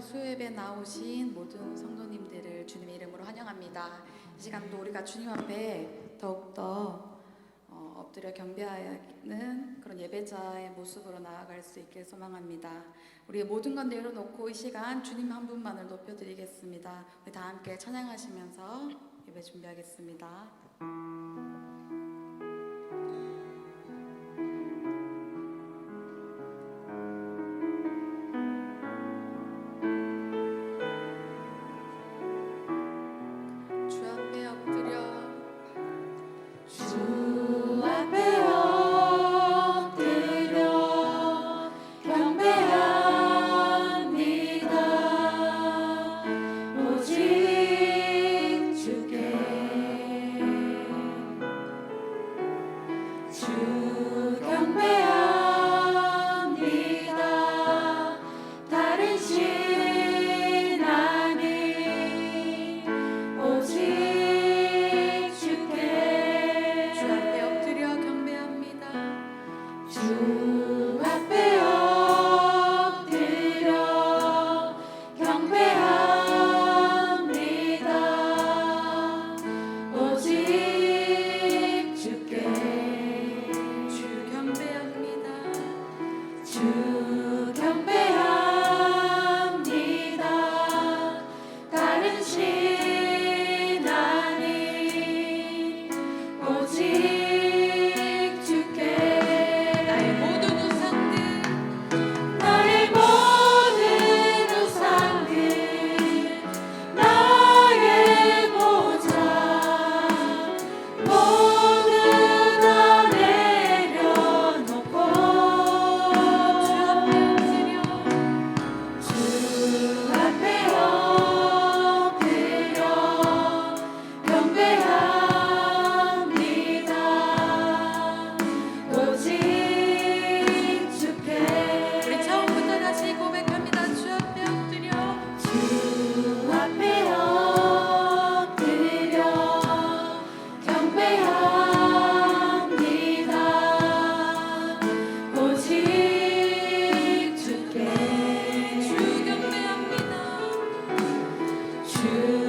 수요예배 나오신 모든 성도님들을 주님의 이름으로 환영합니다. 이 시간도 우리가 주님 앞에 더욱더 어, 엎드려 경배하는 그런 예배자의 모습으로 나아갈 수 있길 소망합니다. 우리의 모든 건 내려놓고 이 시간 주님 한 분만을 높여드리겠습니다. 우리 다 함께 찬양하시면서 예배 준비하겠습니다. to